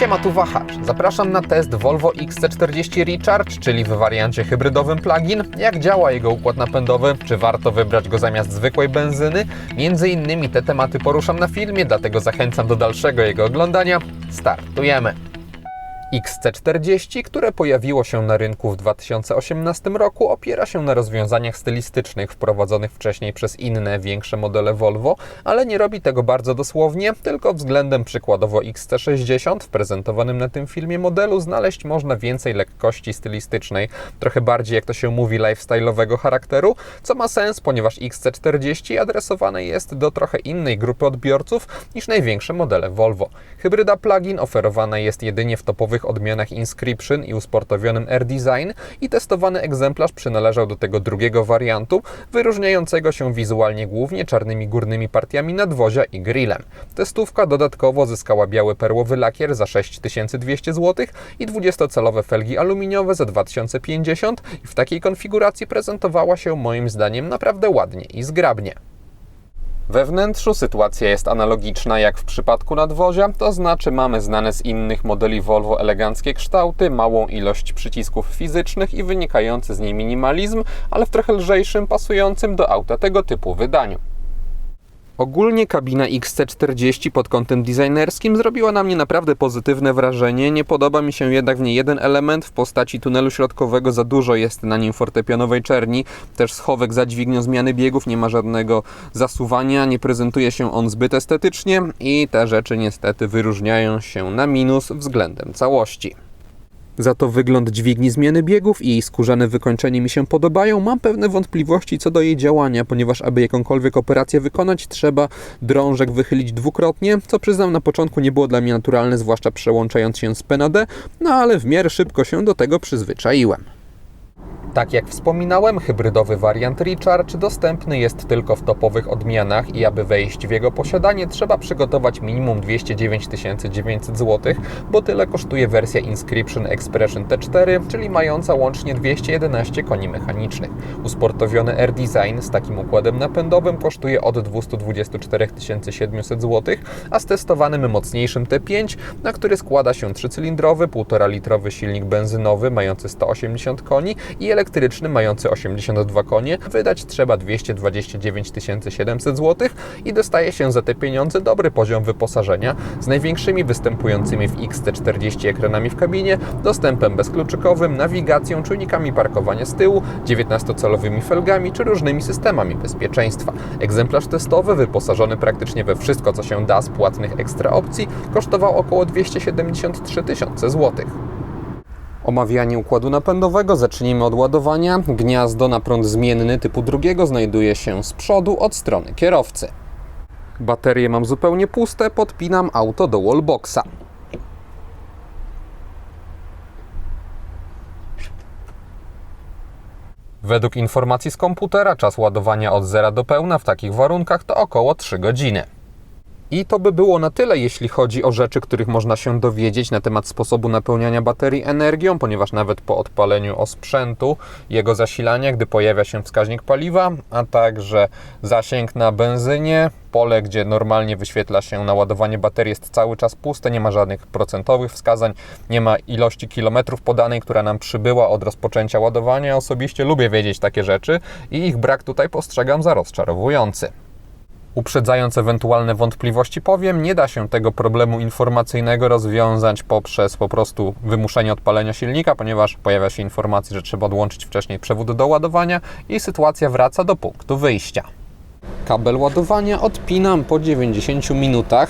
Siema, tu Wahacz. Zapraszam na test Volvo XC40 Recharge, czyli w wariancie hybrydowym plug-in. Jak działa jego układ napędowy? Czy warto wybrać go zamiast zwykłej benzyny? Między innymi te tematy poruszam na filmie, dlatego zachęcam do dalszego jego oglądania. Startujemy! XC40, które pojawiło się na rynku w 2018 roku, opiera się na rozwiązaniach stylistycznych wprowadzonych wcześniej przez inne, większe modele Volvo, ale nie robi tego bardzo dosłownie, tylko względem przykładowo XC60 w prezentowanym na tym filmie modelu znaleźć można więcej lekkości stylistycznej, trochę bardziej, jak to się mówi, lifestyle'owego charakteru, co ma sens, ponieważ XC40 adresowane jest do trochę innej grupy odbiorców niż największe modele Volvo. Hybryda plug-in oferowana jest jedynie w topowych odmianach Inscription i usportowionym R-Design i testowany egzemplarz przynależał do tego drugiego wariantu, wyróżniającego się wizualnie głównie czarnymi górnymi partiami nadwozia i grillem. Testówka dodatkowo zyskała biały perłowy lakier za 6200 zł i 20-calowe felgi aluminiowe za 2050 i w takiej konfiguracji prezentowała się moim zdaniem naprawdę ładnie i zgrabnie. We wnętrzu sytuacja jest analogiczna jak w przypadku nadwozia, to znaczy mamy znane z innych modeli Volvo eleganckie kształty, małą ilość przycisków fizycznych i wynikający z niej minimalizm, ale w trochę lżejszym, pasującym do auta tego typu wydaniu. Ogólnie kabina XC40 pod kątem designerskim zrobiła na mnie naprawdę pozytywne wrażenie. Nie podoba mi się jednak w niej jeden element w postaci tunelu środkowego. Za dużo jest na nim fortepianowej czerni. Też schowek za dźwignią zmiany biegów, nie ma żadnego zasuwania, nie prezentuje się on zbyt estetycznie i te rzeczy niestety wyróżniają się na minus względem całości. Za to wygląd dźwigni zmiany biegów i jej skórzane wykończenie mi się podobają. Mam pewne wątpliwości co do jej działania, ponieważ aby jakąkolwiek operację wykonać, trzeba drążek wychylić dwukrotnie, co przyznam na początku nie było dla mnie naturalne, zwłaszcza przełączając się z P na D, no ale w miarę szybko się do tego przyzwyczaiłem. Tak jak wspominałem, hybrydowy wariant Recharge dostępny jest tylko w topowych odmianach i aby wejść w jego posiadanie trzeba przygotować minimum 209 900 zł, bo tyle kosztuje wersja Inscription Expression T4, czyli mająca łącznie 211 koni mechanicznych. Usportowiony R-Design z takim układem napędowym kosztuje od 224 700 zł, a z testowanym mocniejszym T5, na który składa się trzycylindrowy, 1,5 litrowy silnik benzynowy mający 180 koni i elektryczny mający 82 konie, wydać trzeba 229 700 zł i dostaje się za te pieniądze dobry poziom wyposażenia z największymi występującymi w XT40 ekranami w kabinie, dostępem bezkluczykowym, nawigacją, czujnikami parkowania z tyłu, 19-calowymi felgami czy różnymi systemami bezpieczeństwa. Egzemplarz testowy, wyposażony praktycznie we wszystko, co się da z płatnych ekstra opcji, kosztował około 273 tysiące złotych. Omawianie układu napędowego zacznijmy od ładowania. Gniazdo na prąd zmienny typu drugiego znajduje się z przodu od strony kierowcy. Baterie mam zupełnie puste, podpinam auto do wallboxa. Według informacji z komputera czas ładowania od zera do pełna w takich warunkach to około 3 godziny. I to by było na tyle, jeśli chodzi o rzeczy, których można się dowiedzieć na temat sposobu napełniania baterii energią, ponieważ nawet po odpaleniu osprzętu, jego zasilania, gdy pojawia się wskaźnik paliwa, a także zasięg na benzynie, pole, gdzie normalnie wyświetla się naładowanie baterii jest cały czas puste, nie ma żadnych procentowych wskazań, nie ma ilości kilometrów podanej, która nam przybyła od rozpoczęcia ładowania. Osobiście lubię wiedzieć takie rzeczy i ich brak tutaj postrzegam za rozczarowujący. Uprzedzając ewentualne wątpliwości powiem, nie da się tego problemu informacyjnego rozwiązać poprzez po prostu wymuszenie odpalenia silnika, ponieważ pojawia się informacja, że trzeba odłączyć wcześniej przewód do ładowania i sytuacja wraca do punktu wyjścia. Kabel ładowania odpinam po 90 minutach.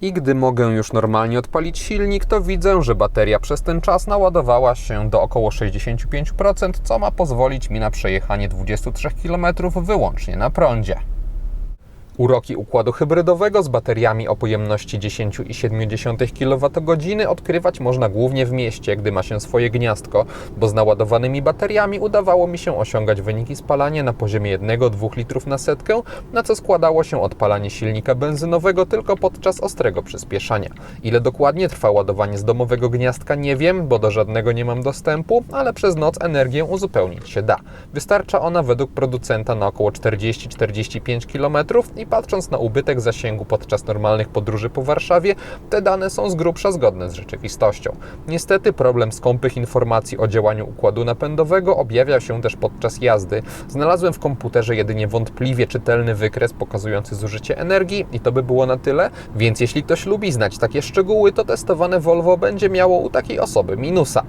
I gdy mogę już normalnie odpalić silnik, to widzę, że bateria przez ten czas naładowała się do około 65%, co ma pozwolić mi na przejechanie 23 km wyłącznie na prądzie. Uroki układu hybrydowego z bateriami o pojemności 10,7 kWh odkrywać można głównie w mieście, gdy ma się swoje gniazdko, bo z naładowanymi bateriami udawało mi się osiągać wyniki spalania na poziomie 1-2 litrów na setkę, na co składało się odpalanie silnika benzynowego tylko podczas ostrego przyspieszania. Ile dokładnie trwa ładowanie z domowego gniazdka nie wiem, bo do żadnego nie mam dostępu, ale przez noc energię uzupełnić się da. Wystarcza ona według producenta na około 40-45 km i patrząc na ubytek zasięgu podczas normalnych podróży po Warszawie, te dane są z grubsza zgodne z rzeczywistością. Niestety problem skąpych informacji o działaniu układu napędowego objawia się też podczas jazdy. Znalazłem w komputerze jedynie wątpliwie czytelny wykres pokazujący zużycie energii i to by było na tyle, więc jeśli ktoś lubi znać takie szczegóły, to testowane Volvo będzie miało u takiej osoby minusa.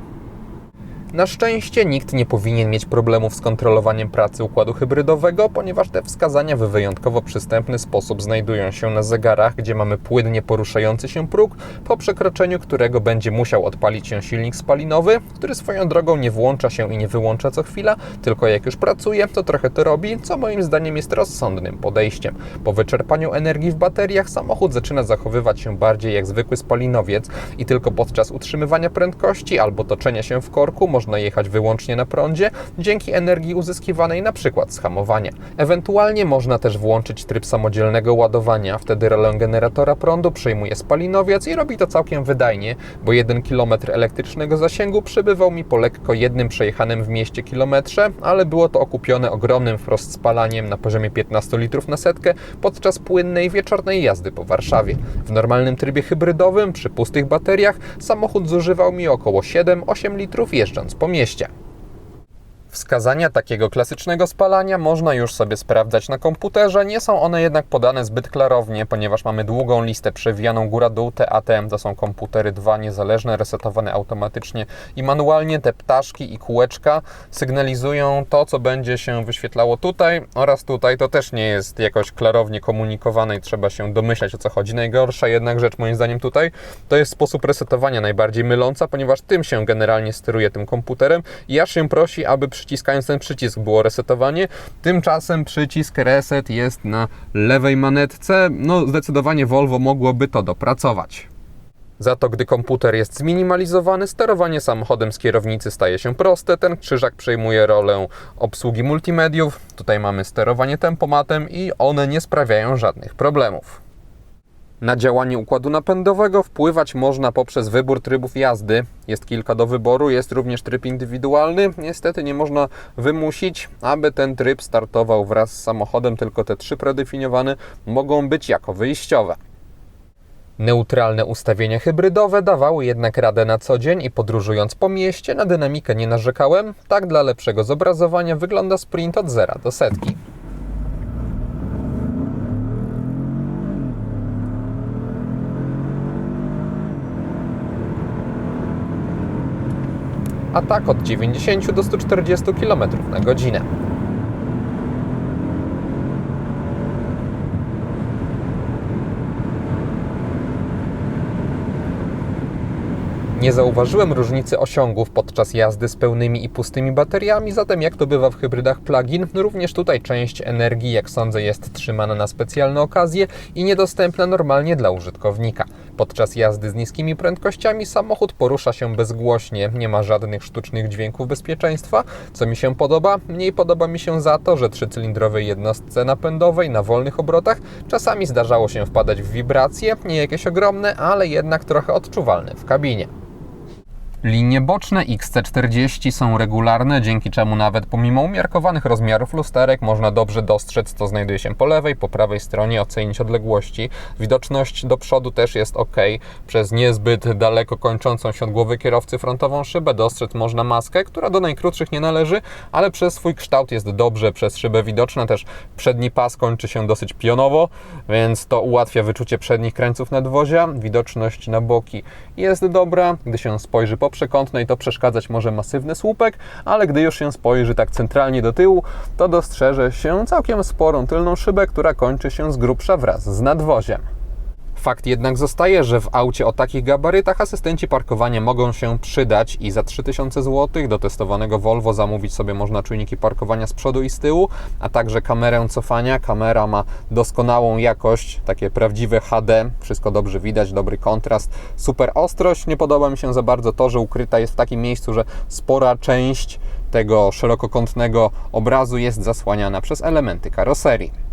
Na szczęście nikt nie powinien mieć problemów z kontrolowaniem pracy układu hybrydowego, ponieważ te wskazania w wyjątkowo przystępny sposób znajdują się na zegarach, gdzie mamy płynnie poruszający się próg, po przekroczeniu którego będzie musiał odpalić się silnik spalinowy, który swoją drogą nie włącza się i nie wyłącza co chwila, tylko jak już pracuje, to trochę to robi, co moim zdaniem jest rozsądnym podejściem. Po wyczerpaniu energii w bateriach samochód zaczyna zachowywać się bardziej jak zwykły spalinowiec i tylko podczas utrzymywania prędkości albo toczenia się w korku można jechać wyłącznie na prądzie dzięki energii uzyskiwanej przykład z hamowania. Ewentualnie można też włączyć tryb samodzielnego ładowania, wtedy rolę generatora prądu przejmuje spalinowiec i robi to całkiem wydajnie, bo 1 km elektrycznego zasięgu przybywał mi po lekko jednym przejechanym w mieście kilometrze, ale było to okupione ogromnym wprost spalaniem na poziomie 15 litrów na setkę podczas płynnej wieczornej jazdy po Warszawie. W normalnym trybie hybrydowym przy pustych bateriach samochód zużywał mi około 7-8 litrów jeżdżąc po mieście. Wskazania takiego klasycznego spalania można już sobie sprawdzać na komputerze, nie są one jednak podane zbyt klarownie, ponieważ mamy długą listę przewijaną góra-dół. Te ATM to są komputery dwa niezależne, resetowane automatycznie i manualnie. Te ptaszki i kółeczka sygnalizują to, co będzie się wyświetlało tutaj oraz tutaj. To też nie jest jakoś klarownie komunikowane i trzeba się domyślać o co chodzi. Najgorsza jednak rzecz moim zdaniem tutaj to jest sposób resetowania najbardziej myląca, ponieważ tym się generalnie steruje tym komputerem i aż się prosi, aby przyciskając ten przycisk było resetowanie. Tymczasem przycisk reset jest na lewej manetce. No zdecydowanie Volvo mogłoby to dopracować. Za to, gdy komputer jest zminimalizowany, sterowanie samochodem z kierownicy staje się proste. Ten krzyżak przejmuje rolę obsługi multimediów. Tutaj mamy sterowanie tempomatem i one nie sprawiają żadnych problemów. Na działanie układu napędowego wpływać można poprzez wybór trybów jazdy. Jest kilka do wyboru, jest również tryb indywidualny. Niestety nie można wymusić, aby ten tryb startował wraz z samochodem, tylko te trzy predefiniowane mogą być jako wyjściowe. Neutralne ustawienia hybrydowe dawały jednak radę na co dzień i podróżując po mieście na dynamikę nie narzekałem. Tak dla lepszego zobrazowania wygląda sprint od zera do setki. A tak od 90 do 140 km na godzinę. Nie zauważyłem różnicy osiągów podczas jazdy z pełnymi i pustymi bateriami, zatem jak to bywa w hybrydach plug-in, również tutaj część energii, jak sądzę, jest trzymana na specjalne okazje i niedostępna normalnie dla użytkownika. Podczas jazdy z niskimi prędkościami samochód porusza się bezgłośnie, nie ma żadnych sztucznych dźwięków bezpieczeństwa. Co mi się podoba? Mniej podoba mi się za to, że trzycylindrowej jednostce napędowej na wolnych obrotach czasami zdarzało się wpadać w wibracje, nie jakieś ogromne, ale jednak trochę odczuwalne w kabinie. Linie boczne XC40 są regularne, dzięki czemu nawet pomimo umiarkowanych rozmiarów lusterek można dobrze dostrzec, co znajduje się po lewej, po prawej stronie, ocenić odległości. Widoczność do przodu też jest ok. Przez niezbyt daleko kończącą się od głowy kierowcy frontową szybę dostrzec można maskę, która do najkrótszych nie należy, ale przez swój kształt jest dobrze przez szybę widoczna. Też przedni pas kończy się dosyć pionowo, więc to ułatwia wyczucie przednich krańców nadwozia. Widoczność na boki jest dobra, gdy się spojrzy po przekątnej, to przeszkadzać może masywny słupek, ale gdy już się spojrzy tak centralnie do tyłu, to dostrzeże się całkiem sporą tylną szybę, która kończy się z grubsza wraz z nadwoziem. Fakt jednak zostaje, że w aucie o takich gabarytach asystenci parkowania mogą się przydać i za 3000 zł do testowanego Volvo zamówić sobie można czujniki parkowania z przodu i z tyłu, a także kamerę cofania. Kamera ma doskonałą jakość, takie prawdziwe HD, wszystko dobrze widać, dobry kontrast, super ostrość. Nie podoba mi się za bardzo to, że ukryta jest w takim miejscu, że spora część tego szerokokątnego obrazu jest zasłaniana przez elementy karoserii.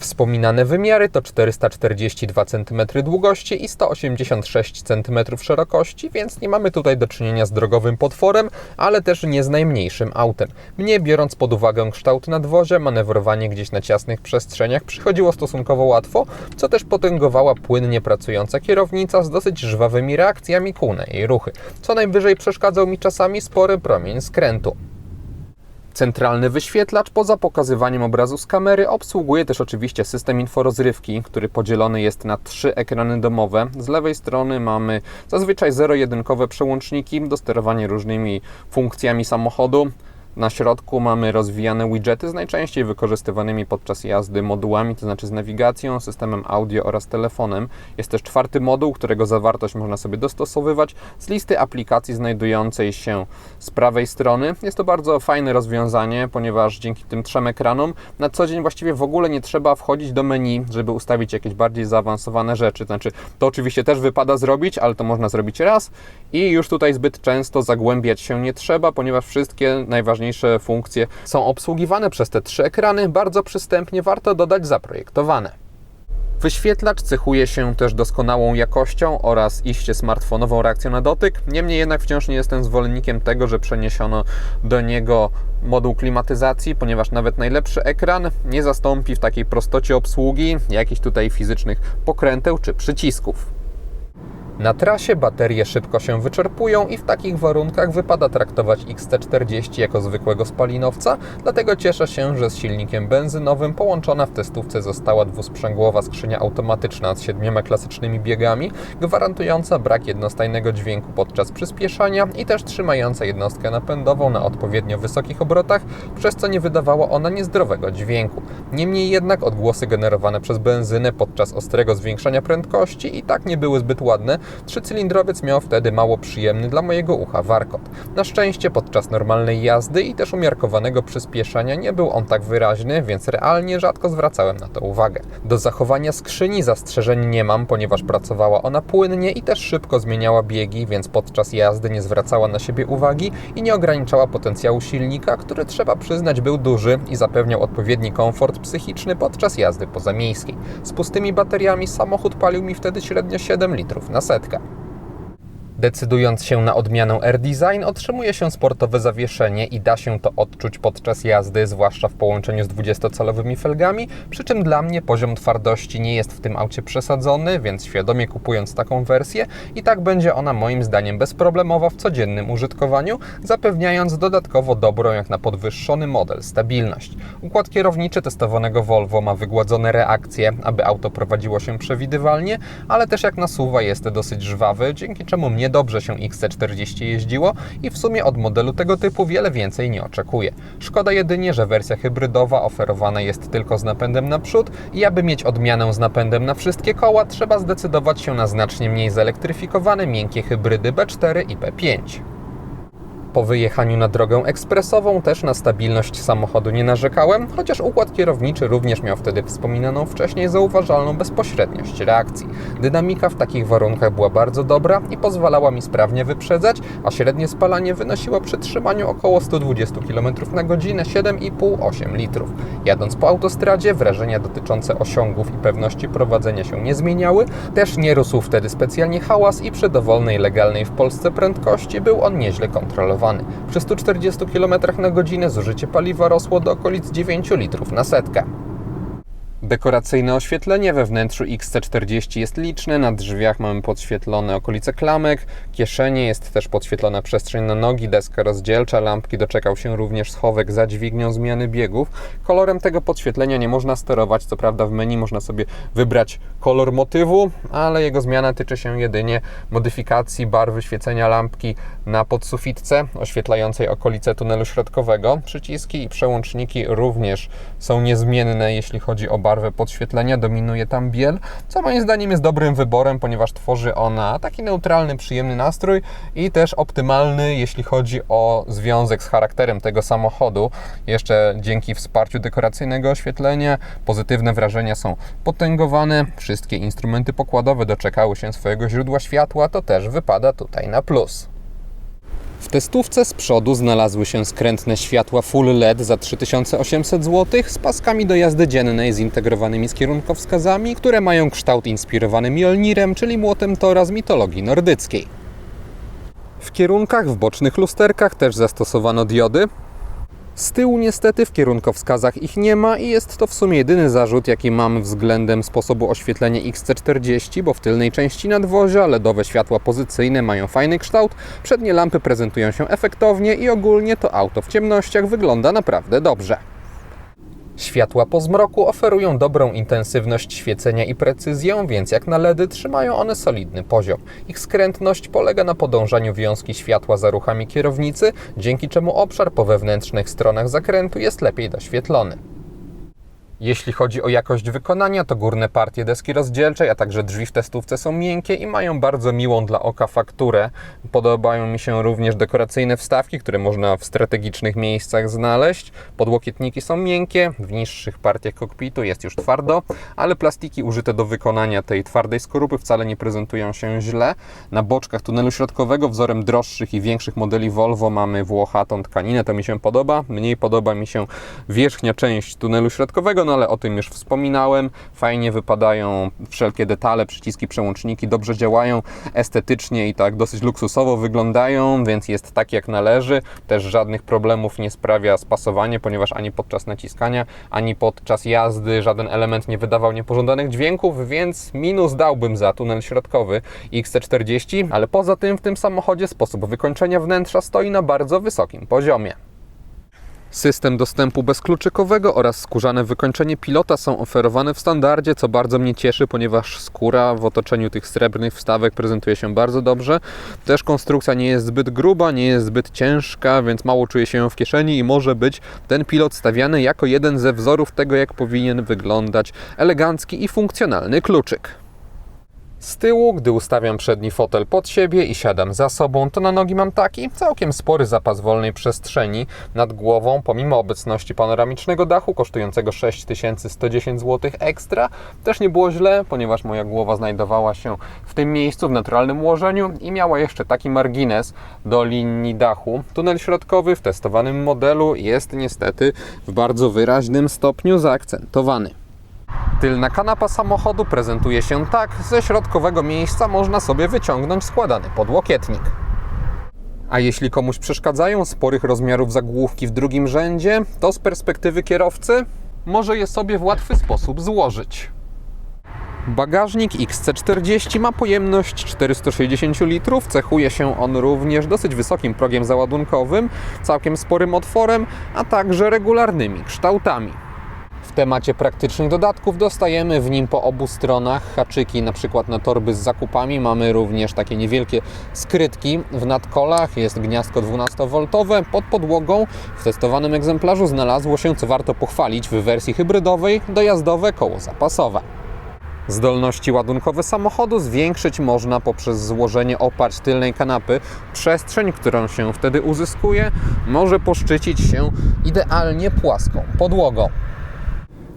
Wspominane wymiary to 442 cm długości i 186 cm szerokości, więc nie mamy tutaj do czynienia z drogowym potworem, ale też nie z najmniejszym autem. Mnie, biorąc pod uwagę kształt nadwozia, manewrowanie gdzieś na ciasnych przestrzeniach przychodziło stosunkowo łatwo, co też potęgowała płynnie pracująca kierownica z dosyć żwawymi reakcjami kół na jej ruchy. Co najwyżej przeszkadzał mi czasami spory promień skrętu. Centralny wyświetlacz poza pokazywaniem obrazu z kamery obsługuje też oczywiście system inforozrywki, który podzielony jest na trzy ekrany domowe. Z lewej strony mamy zazwyczaj zero-jedynkowe przełączniki do sterowania różnymi funkcjami samochodu. Na środku mamy rozwijane widgety z najczęściej wykorzystywanymi podczas jazdy modułami, to znaczy z nawigacją, systemem audio oraz telefonem. Jest też czwarty moduł, którego zawartość można sobie dostosowywać z listy aplikacji znajdującej się z prawej strony. Jest to bardzo fajne rozwiązanie, ponieważ dzięki tym trzem ekranom na co dzień właściwie w ogóle nie trzeba wchodzić do menu, żeby ustawić jakieś bardziej zaawansowane rzeczy. Znaczy, to oczywiście też wypada zrobić, ale to można zrobić raz i już tutaj zbyt często zagłębiać się nie trzeba, ponieważ wszystkie najważniejsze funkcje są obsługiwane przez te trzy ekrany, bardzo przystępnie, warto dodać zaprojektowane. Wyświetlacz cechuje się też doskonałą jakością oraz iście smartfonową reakcją na dotyk. Niemniej jednak wciąż nie jestem zwolennikiem tego, że przeniesiono do niego moduł klimatyzacji, ponieważ nawet najlepszy ekran nie zastąpi w takiej prostocie obsługi jakichś tutaj fizycznych pokręteł czy przycisków. Na trasie baterie szybko się wyczerpują i w takich warunkach wypada traktować XC40 jako zwykłego spalinowca, dlatego cieszę się, że z silnikiem benzynowym połączona w testówce została dwusprzęgłowa skrzynia automatyczna z siedmioma klasycznymi biegami, gwarantująca brak jednostajnego dźwięku podczas przyspieszania i też trzymająca jednostkę napędową na odpowiednio wysokich obrotach, przez co nie wydawała ona niezdrowego dźwięku. Niemniej jednak odgłosy generowane przez benzynę podczas ostrego zwiększania prędkości i tak nie były zbyt ładne, Trzycylindrowiec miał wtedy mało przyjemny dla mojego ucha warkot. Na szczęście podczas normalnej jazdy i też umiarkowanego przyspieszania nie był on tak wyraźny, więc realnie rzadko zwracałem na to uwagę. Do zachowania skrzyni zastrzeżeń nie mam, ponieważ pracowała ona płynnie i też szybko zmieniała biegi, więc podczas jazdy nie zwracała na siebie uwagi i nie ograniczała potencjału silnika, który trzeba przyznać był duży i zapewniał odpowiedni komfort psychiczny podczas jazdy pozamiejskiej. Z pustymi bateriami samochód palił mi wtedy średnio 7 litrów na setkę sylwetka. Decydując się na odmianę R-Design, otrzymuje się sportowe zawieszenie i da się to odczuć podczas jazdy, zwłaszcza w połączeniu z 20-calowymi felgami, przy czym dla mnie poziom twardości nie jest w tym aucie przesadzony, więc świadomie kupując taką wersję i tak będzie ona moim zdaniem bezproblemowa w codziennym użytkowaniu, zapewniając dodatkowo dobrą jak na podwyższony model stabilność. Układ kierowniczy testowanego Volvo ma wygładzone reakcje, aby auto prowadziło się przewidywalnie, ale też jak nasuwa jest dosyć żwawy, dzięki czemu mnie dobrze się XC40 jeździło i w sumie od modelu tego typu wiele więcej nie oczekuję. Szkoda jedynie, że wersja hybrydowa oferowana jest tylko z napędem naprzód i aby mieć odmianę z napędem na wszystkie koła, trzeba zdecydować się na znacznie mniej zelektryfikowane miękkie hybrydy B4 i B5. Po wyjechaniu na drogę ekspresową też na stabilność samochodu nie narzekałem, chociaż układ kierowniczy również miał wtedy wspominaną wcześniej zauważalną bezpośredniość reakcji. Dynamika w takich warunkach była bardzo dobra i pozwalała mi sprawnie wyprzedzać, a średnie spalanie wynosiło przy trzymaniu około 120 km na godzinę 7,5-8 litrów. Jadąc po autostradzie wrażenia dotyczące osiągów i pewności prowadzenia się nie zmieniały, też nie rósł wtedy specjalnie hałas i przy dowolnej legalnej w Polsce prędkości był on nieźle kontrolowany. Przy 140 km na godzinę zużycie paliwa rosło do okolic 9 litrów na setkę. Dekoracyjne oświetlenie we wnętrzu XC40 jest liczne, na drzwiach mamy podświetlone okolice klamek, kieszenie, jest też podświetlona przestrzeń na nogi, deska rozdzielcza, lampki doczekał się również schowek za dźwignią zmiany biegów. Kolorem tego podświetlenia nie można sterować, co prawda w menu można sobie wybrać kolor motywu, ale jego zmiana tyczy się jedynie modyfikacji barwy świecenia lampki na podsufitce oświetlającej okolice tunelu środkowego. Przyciski i przełączniki również są niezmienne, jeśli chodzi o barwę podświetlenia, dominuje tam biel, co moim zdaniem jest dobrym wyborem, ponieważ tworzy ona taki neutralny, przyjemny nastrój i też optymalny, jeśli chodzi o związek z charakterem tego samochodu. Jeszcze dzięki wsparciu dekoracyjnego oświetlenia pozytywne wrażenia są potęgowane, wszystkie instrumenty pokładowe doczekały się swojego źródła światła, to też wypada tutaj na plus. Testówce z przodu znalazły się skrętne światła full LED za 3800 zł z paskami do jazdy dziennej zintegrowanymi z kierunkowskazami, które mają kształt inspirowany Mjolnirem, czyli młotem Tora z mitologii nordyckiej. W kierunkach w bocznych lusterkach też zastosowano diody. Z tyłu niestety w kierunkowskazach ich nie ma i jest to w sumie jedyny zarzut, jaki mam względem sposobu oświetlenia XC40, bo w tylnej części nadwozia LEDowe światła pozycyjne mają fajny kształt, przednie lampy prezentują się efektownie i ogólnie to auto w ciemnościach wygląda naprawdę dobrze. Światła po zmroku oferują dobrą intensywność świecenia i precyzję, więc jak na LEDy trzymają one solidny poziom. Ich skrętność polega na podążaniu wiązki światła za ruchami kierownicy, dzięki czemu obszar po wewnętrznych stronach zakrętu jest lepiej doświetlony. Jeśli chodzi o jakość wykonania, to górne partie deski rozdzielczej, a także drzwi w testówce są miękkie i mają bardzo miłą dla oka fakturę. Podobają mi się również dekoracyjne wstawki, które można w strategicznych miejscach znaleźć. Podłokietniki są miękkie, w niższych partiach kokpitu jest już twardo, ale plastiki użyte do wykonania tej twardej skorupy wcale nie prezentują się źle. Na boczkach tunelu środkowego wzorem droższych i większych modeli Volvo mamy włochatą tkaninę, to mi się podoba. Mniej podoba mi się wierzchnia część tunelu środkowego, ale o tym już wspominałem. Fajnie wypadają wszelkie detale, przyciski, przełączniki, dobrze działają estetycznie i tak dosyć luksusowo wyglądają, więc jest tak jak należy. Też żadnych problemów nie sprawia spasowanie, ponieważ ani podczas naciskania, ani podczas jazdy żaden element nie wydawał niepożądanych dźwięków, więc minus dałbym za tunel środkowy XC40, ale poza tym w tym samochodzie sposób wykończenia wnętrza stoi na bardzo wysokim poziomie. System dostępu bezkluczykowego oraz skórzane wykończenie pilota są oferowane w standardzie, co bardzo mnie cieszy, ponieważ skóra w otoczeniu tych srebrnych wstawek prezentuje się bardzo dobrze. Też konstrukcja nie jest zbyt gruba, nie jest zbyt ciężka, więc mało czuje się ją w kieszeni i może być ten pilot stawiany jako jeden ze wzorów tego, jak powinien wyglądać elegancki i funkcjonalny kluczyk. Z tyłu, gdy ustawiam przedni fotel pod siebie i siadam za sobą, to na nogi mam taki całkiem spory zapas wolnej przestrzeni nad głową, pomimo obecności panoramicznego dachu kosztującego 6110 zł ekstra. Też nie było źle, ponieważ moja głowa znajdowała się w tym miejscu w naturalnym ułożeniu i miała jeszcze taki margines do linii dachu. Tunel środkowy w testowanym modelu jest niestety w bardzo wyraźnym stopniu zaakcentowany. Tylna kanapa samochodu prezentuje się tak, ze środkowego miejsca można sobie wyciągnąć składany podłokietnik. A jeśli komuś przeszkadzają sporych rozmiarów zagłówki w drugim rzędzie, to z perspektywy kierowcy może je sobie w łatwy sposób złożyć. Bagażnik XC40 ma pojemność 460 litrów, cechuje się on również dosyć wysokim progiem załadunkowym, całkiem sporym otworem, a także regularnymi kształtami. W temacie praktycznych dodatków dostajemy w nim po obu stronach haczyki, np. na torby z zakupami. Mamy również takie niewielkie skrytki w nadkolach. Jest gniazdko 12V. Pod podłogą w testowanym egzemplarzu znalazło się, co warto pochwalić, w wersji hybrydowej dojazdowe koło zapasowe. Zdolności ładunkowe samochodu zwiększyć można poprzez złożenie oparć tylnej kanapy. Przestrzeń, którą się wtedy uzyskuje, może poszczycić się idealnie płaską podłogą.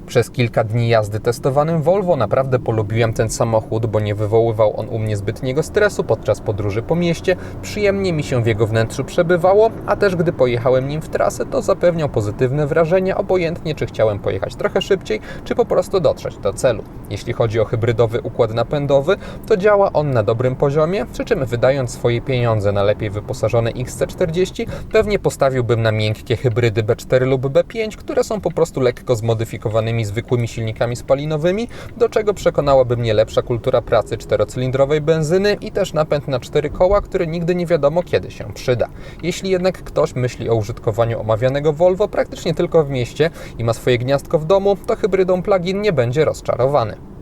Przez kilka dni jazdy testowanym Volvo naprawdę polubiłem ten samochód, bo nie wywoływał on u mnie zbytniego stresu podczas podróży po mieście, przyjemnie mi się w jego wnętrzu przebywało, a też gdy pojechałem nim w trasę, to zapewniał pozytywne wrażenie, obojętnie czy chciałem pojechać trochę szybciej, czy po prostu dotrzeć do celu. Jeśli chodzi o hybrydowy układ napędowy, to działa on na dobrym poziomie, przy czym wydając swoje pieniądze na lepiej wyposażone XC40, pewnie postawiłbym na miękkie hybrydy B4 lub B5, które są po prostu lekko zmodyfikowanymi zwykłymi silnikami spalinowymi, do czego przekonałaby mnie lepsza kultura pracy czterocylindrowej benzyny i też napęd na cztery koła, który nigdy nie wiadomo kiedy się przyda. Jeśli jednak ktoś myśli o użytkowaniu omawianego Volvo praktycznie tylko w mieście i ma swoje gniazdko w domu, to hybrydą plug-in nie będzie rozczarowany.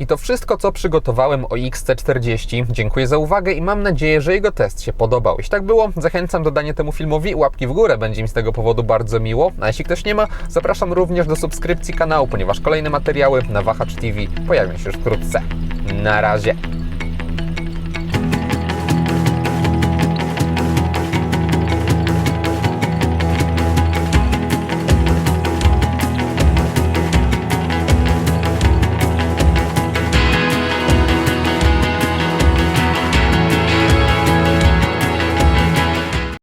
I to wszystko, co przygotowałem o XC40. Dziękuję za uwagę i mam nadzieję, że jego test się podobał. Jeśli tak było, zachęcam do dania temu filmowi łapki w górę, będzie mi z tego powodu bardzo miło. A jeśli ktoś nie ma, zapraszam również do subskrypcji kanału, ponieważ kolejne materiały na Wahacz TV pojawią się już wkrótce. Na razie!